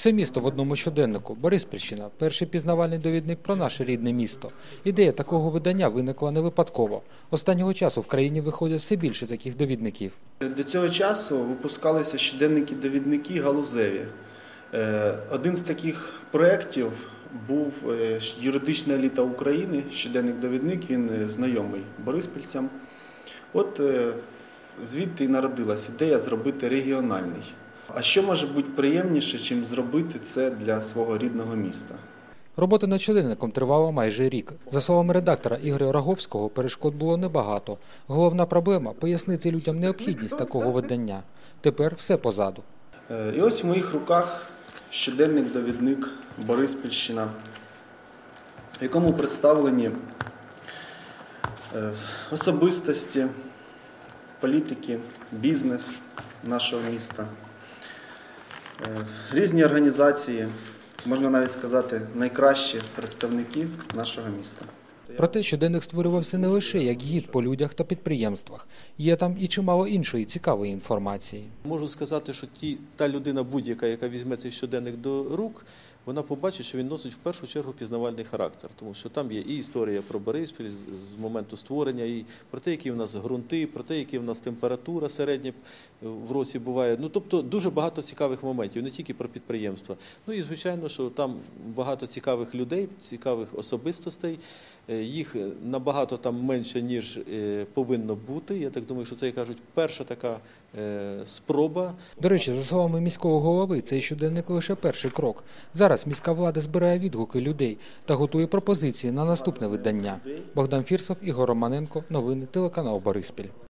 Все місто в одному щоденнику. Бориспільщина – перший пізнавальний довідник про наше рідне місто. Ідея такого видання виникла не випадково. Останнього часу в країні виходить все більше таких довідників. До цього часу випускалися щоденники-довідники галузеві. Е, Один з таких проєктів був е, юридична еліта України, щоденник-довідник, він е, знайомий бориспільцям. От звідти і народилась ідея зробити регіональний. А що може бути приємніше, чим зробити це для свого рідного міста? Робота над щоденником тривала майже рік. За словами редактора Ігоря Раговського, перешкод було небагато. Головна проблема – пояснити людям необхідність такого видання. Тепер все позаду. Е, І ось в моїх руках щоденник-довідник Бориспільщина, в якому представлені е, особистості, політики, бізнес нашого міста, різні організації, можна навіть сказати, найкращі представники нашого міста. Проте щоденник створювався не лише як гід по людях та підприємствах. Є там і чимало іншої цікавої інформації. Можу сказати, що ті, та людина будь-яка, яка візьме цей щоденник до рук, вона побачить, що він носить в першу чергу пізнавальний характер, тому що там є і історія про Бориспіль з, моменту створення, і про те, які в нас ґрунти, про те, які в нас температура середня в році буває. Ну тобто дуже багато цікавих моментів, не тільки про підприємства. Ну і звичайно, що там багато цікавих людей, цікавих особистостей. Їх набагато там менше, ніж е, повинно бути. Я так думаю, що це як кажуть, перша така е, спроба До речі, за словами міського голови, цей щоденник лише перший крок. Зараз міська влада збирає відгуки людей та готує пропозиції на наступне видання. Богдан Фірсов, Ігор Романенко. Новини телеканал Бориспіль.